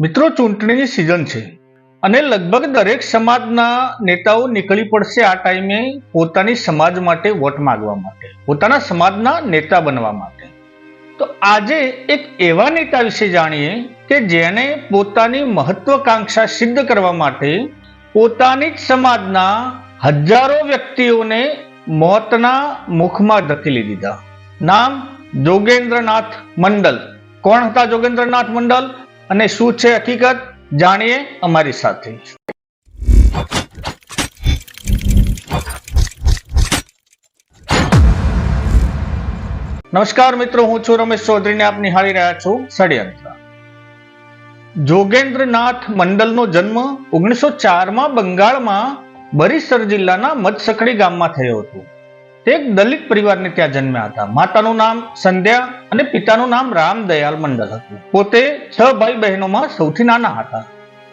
મિત્રો, ચૂંટણીની સિઝન છે અને લગભગ દરેક સમાજના નેતાઓ નીકળી પડશે આ ટાઈમે પોતાની સમાજ માટે વોટ માંગવા માટે, પોતાના સમાજના નેતા બનવા માટે. તો આજે એક એવા નેતા વિશે જાણીએ કે જેણે પોતાની મહત્વકાંક્ષા સિદ્ધ કરવા માટે પોતાની જ સમાજના હજારો વ્યક્તિઓને મોતના મુખમાં ધકેલી દીધા. નામ જોગેન્દ્રનાથ મંડલ. કોણ હતા જોગેન્દ્રનાથ મંડલ? અને શું છે હકીકત? જાણીએ અમારી સાથે. નમસ્કાર મિત્રો, હું છું રમેશ ચૌધરીને આપ નિહાળી રહ્યા છું ષડયંત્ર. જોગેન્દ્રનાથ મંડલનો જન્મ ઓગણીસો ચારમાં બંગાળમાં બરીસર જિલ્લાના મધસખડી ગામમાં થયો હતો. તે એક દલિત પરિવારને ત્યાં જન્મ્યા હતા. માતાનું નામ સંધ્યા અને પિતાનું નામ રામદયાલ મંડલ હતું. પોતે છ ભાઈ બહેનોમાં સૌથી નાના હતા.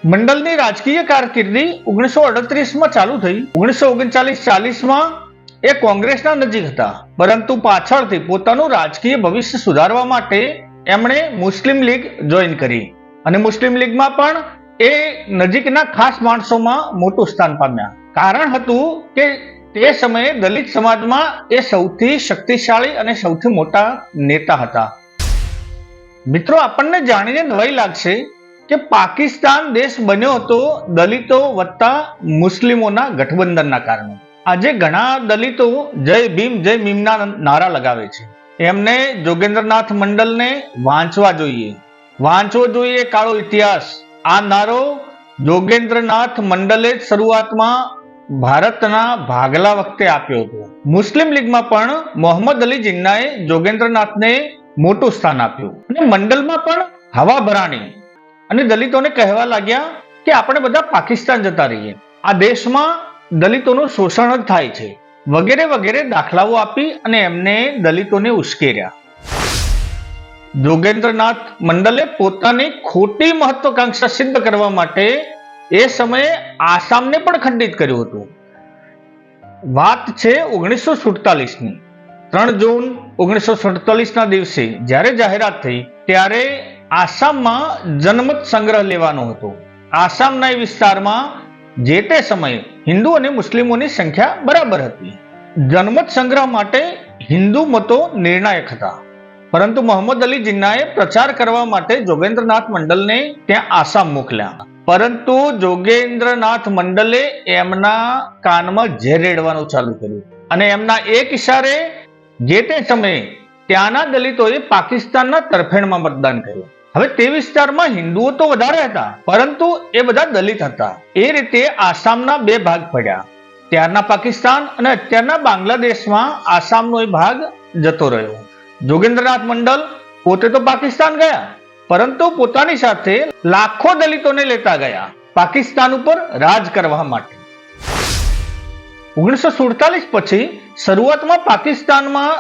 મંડલની રાજકીય કારકિર્દી ઓગણીસો અડત્રીસમાં ચાલુ થઈ. ઓગણીસો ઓગણચાલીસ ચાલીસમાં એ કોંગ્રેસના નજીક હતા. પરંતુ પાછળથી પોતાનું રાજકીય ભવિષ્ય સુધારવા માટે એમણે મુસ્લિમ લીગ જોઈન કરી. અને મુસ્લિમ લીગમાં પણ એ નજીકના ખાસ માણસોમાં મોટું સ્થાન પામ્યા. કારણ હતું કે તે સમયે દલિત સમાજમાં એ સૌથી શક્તિશાળી અને સૌથી મોટા નેતા હતા. મિત્રો, આપણને જાણીને નવાઈ લાગશે કે પાકિસ્તાન દેશ બન્યો હતો દલિતો વત્તા મુસ્લિમોના ગઠબંધનના કારણે. આજે ઘણા દલિતો જય ભીમ, જય ભીમના નારા લગાવે છે. એમને જોગેન્દ્રનાથ મંડલને વાંચવા જોઈએ. વાંચવો જોઈએ કાળો ઇતિહાસ. આ નારો જોગેન્દ્રનાથ મંડલે જ શરૂઆતમાં ભારતના ભાગલા વખતે આપ્યો હતો. મુસ્લિમ લીગમાં પણ મોહમ્મદ અલી જિન્નાએ જોગેન્દ્રનાથને મોટું સ્થાન આપ્યું. અને મંડલમાં પણ હવા ભરાણી. અને દલિતોને કહેવા લાગ્યા કે આપણે બધા પાકિસ્તાન જતા રહીએ. આ દેશમાં દલિતોનું શોષણ જ થાય છે. વગેરે વગેરે દાખલાઓ આપી અને એમને દલિતોને ઉશ્કેર્યા. જોગેન્દ્રનાથ મંડલે પોતાની ખોટી મહત્વકાંક્ષા સિદ્ધ કરવા માટે એ સમયે આસામને પણ ખંડિત કર્યું હતું. વાત છે ઓગણીસો સુડતાલીસની. ત્રણ જૂન ઓગણીસો સુડતાલીસના દિવસે જ્યારે જાહેરાત થઈ, ત્યારે આસામમાં જનમત સંગ્રહ લેવાનો હતો. આસામના એ વિસ્તારમાં જે તે સમયે હિન્દુ અને મુસ્લિમોની સંખ્યા બરાબર હતી. જનમત સંગ્રહ માટે હિન્દુ મતો નિર્ણાયક હતા. પરંતુ મોહમ્મદ અલી જિન્નાએ પ્રચાર કરવા માટે જોગેન્દ્રનાથ મંડલને ત્યાં આસામ મોકલ્યા. પરંતુ જોગેન્દ્રનાથ મંડલે એમના કાનમાં ઝેર રેડવાનું ચાલુ કર્યું. અને એમના એક ઇશારે જે તે સમયે ત્યાંના દલિતોએ પાકિસ્તાનના તરફેણમાં મતદાન કર્યું. હવે તે વિસ્તારમાં હિન્દુઓ તો વધારે હતા, પરંતુ એ બધા દલિત હતા. એ રીતે આસામના બે ભાગ પડ્યા. ત્યારના પાકિસ્તાન અને અત્યારના બાંગ્લાદેશમાં આસામનો એ ભાગ જતો રહ્યો. જોગેન્દ્રનાથ મંડલ પોતે તો પાકિસ્તાન ગયા પરંતુ પોતાની સાથે લાખો દલિતોને લેતા ગયા પાકિસ્તાન ઉપર રાજ કરવા માટે. ઓગણીસો સુડતાલીસ પછી શરૂઆતમાં પાકિસ્તાનમાં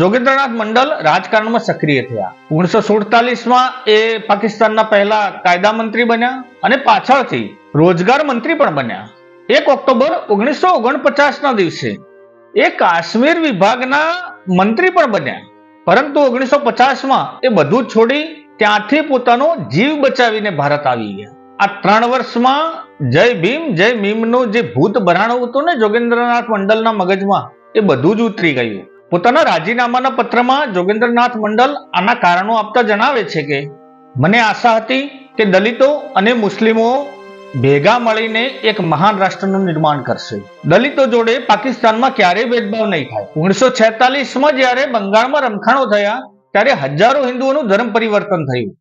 જોગેન્દ્રનાથ મંડલ રાજકારણમાં સક્રિય થયા. ઓગણીસો સુડતાલીસમાં એ પાકિસ્તાનના પહેલા કાયદા મંત્રી બન્યા અને પાછળથી રોજગાર મંત્રી પણ બન્યા. એક ઓક્ટોબર ઓગણીસો ઓગણપચાસના દિવસે એ કાશ્મીર વિભાગના મંત્રી પણ બન્યા. પરંતુ ઓગણીસો પચાસમાં એ બધું છોડી ત્યાંથી પોતાનો જીવ બચાવીને ભારત આવી ગયા. આ ત્રણ વર્ષમાં જય ભીમ, જય ભીમનું જે ભૂત ભરાણું હતું ને જોગેન્દ્રનાથ મંડલના મગજમાં, એ બધું જ ઉતરી ગયું. પોતાના રાજીનામાના પત્રમાં જોગેન્દ્રનાથ મંડલ આના કારણો આપતા જણાવે છે કે, મને આશા હતી કે દલિતો અને મુસ્લિમો ભેગા મળીને એક મહાન રાષ્ટ્રનું નિર્માણ કરશે. દલિતો જોડે પાકિસ્તાનમાં ક્યારેય ભેદભાવ નહીં થાય. ઓગણીસો છેતાલીસમાં જ્યારે બંગાળમાં રમખાણો થયા ત્યારે હજારો હિન્દુઓનું ધર્મ પરિવર્તન થયું.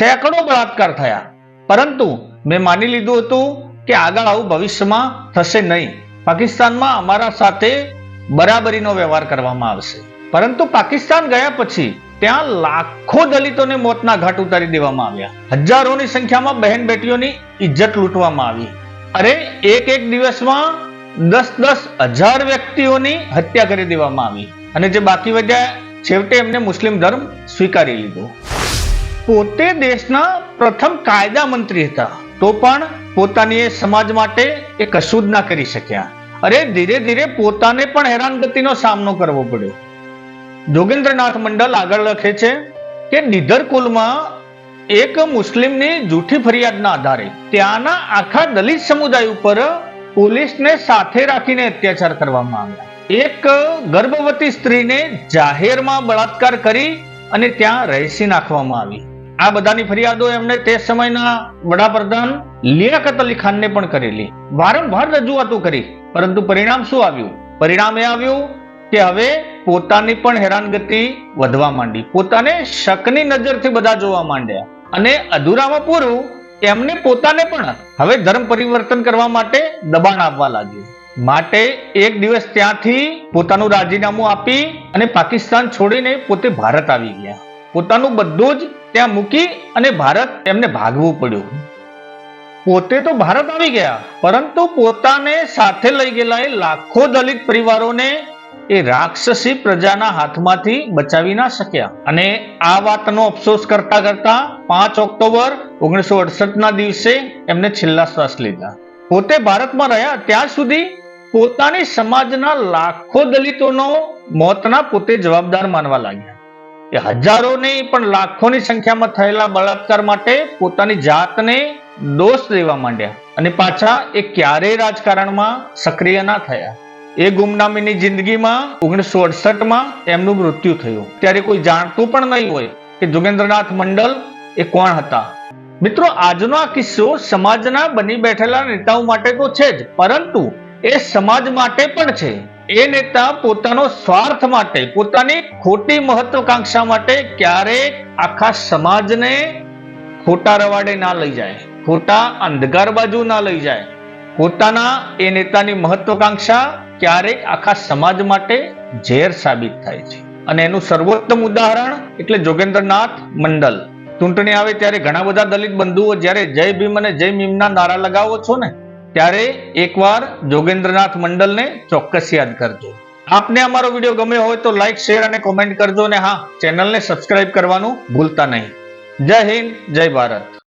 સેંકડો બળાત્કાર થયા. પરંતુ મેં માની લીધું હતું કે આગળ આવું ભવિષ્યમાં થશે નહીં. પાકિસ્તાનમાં અમારા સાથે બરાબરીનો વ્યવહાર કરવામાં આવશે. પરંતુ પાકિસ્તાન ગયા પછી ત્યાં લાખો દલિતોને મોતના ઘાટ ઉતારી દેવામાં આવ્યા. હજારોની સંખ્યામાં બહેન બેટીઓની ઇજ્જત લૂંટવામાં આવી. અરે એક એક દિવસમાં દસ દસ હજાર વ્યક્તિઓની હત્યા કરી દેવામાં આવી. અને જે બાકી વધ્યા છેવટે એમને મુસ્લિમ ધર્મ સ્વીકારી લીધો. પોતે દેશના પ્રથમ કાયદા મંત્રી હતા. તો પણ પોતાની સમાજ માટે એ કશું જ ના કરી શક્યા. અરે ધીરે ધીરે પોતાને પણ હેરાનગતિનો સામનો કરવો પડ્યો. જોગેન્દ્રનાથ મંડલ આગળ લખે છે કે નિધર કુલમાં એક મુસ્લિમની જૂઠી ફરિયાદના આધારે ત્યાંના આખા દલિત સમુદાય ઉપર પોલીસને સાથે રાખીને અત્યાચાર કરવામાં આવ્યા. એક ગર્ભવતી સ્ત્રીને જાહેરમાં બળાત્કાર કરી અને ત્યાં રહેસી નાખવામાં આવી. આ બધાની ફરિયાદો એમણે તે સમયના વડાપ્રધાન લિયાકત અલી ખાનને પણ કરેલી. વારંવાર રજૂઆતો કરી, પરંતુ પરિણામ શું આવ્યું? પરિણામ એ આવ્યું કે હવે પોતાની પણ હેરાનગતિ વધવા માંડી. પોતાને શકની નજરથી બધા જોવા માંડ્યા. અને અધૂરામાં પૂરું, એમને પોતાને પણ હવે ધર્મ પરિવર્તન કરવા માટે દબાણ આપવા લાગ્યું. માટે એક દિવસ ત્યાંથી પોતાનું રાજીનામું આપી અને પાકિસ્તાન છોડીને પોતે ભારત આવી ગયા. પોતાનું બધું જ ત્યાં મૂકી અને ભારત એમને ભાગવું પડ્યું. પોતે તો ભારત આવી ગયા, પરંતુ પોતાને સાથે લઈ ગયેલા એ લાખો દલિત પરિવારોને એ રાક્ષસી પ્રજાના હાથમાંથી બચાવી ના શક્યા. અને આ વાતનો અફસોસ કરતા કરતા પાંચ ઓક્ટોબર ઓગણીસો અડસઠ ના દિવસે એમને છેલ્લા શ્વાસ લીધા. પોતે ભારતમાં રહ્યા ત્યાં સુધી પોતાની સમાજના લાખો દલિતોનો મોતના પોતે જવાબદાર માનવા લાગ્યા. એ હજારો નહીં, પણ લાખોની સંખ્યામાં થયેલા બળાત્કાર માટે પોતાની જાતને દોષ દેવા માંડ્યા અને પાછા એ ક્યારેય રાજકારણમાં સક્રિય ના થયા. એ ગુમનામીની જિંદગીમાં ઓગણીસો અડસઠમાં એમનું મૃત્યુ થયું. ત્યારે કોઈ જાણતું પણ નહીં હોય કે જોગેન્દ્રનાથ મંડલ એ કોણ હતા. મિત્રો, આજનો આ કિસ્સો સમાજના બની બેઠેલા નેતાઓ માટે તો છે જ, પરંતુ એ સમાજ માટે પણ છે. એ નેતા પોતાનો સ્વાર્થ માટે, પોતાની ખોટી મહત્વકાંક્ષા માટે ક્યારેક આખા સમાજને ખોટા રવાડે ના લઈ જાય, ખોટા અંધકાર બાજુ ના લઈ જાય. પોતાના એ નેતાની મહત્વકાંક્ષા ક્યારેક આખા સમાજ માટે ઝેર સાબિત થાય છે. અને એનું સર્વોત્તમ ઉદાહરણ એટલે જોગેન્દ્રનાથ મંડલ. ચૂંટણી આવે ત્યારે ઘણા બધા દલિત બંધુઓ જ્યારે જય ભીમ અને જય ભીમના નારા લગાવો છો ને ત્યારે એકવાર જોગેન્દ્રનાથ મંડલને ચોક્કસ યાદ કરજો. આપને અમારો વીડિયો ગમ્યો હોય તો લાઈક શેર અને કોમેન્ટ કરજો અને હા ચેનલને સબસ્ક્રાઇબ કરવાનું ભૂલતા નહીં. જય હિન્દ, જય ભારત.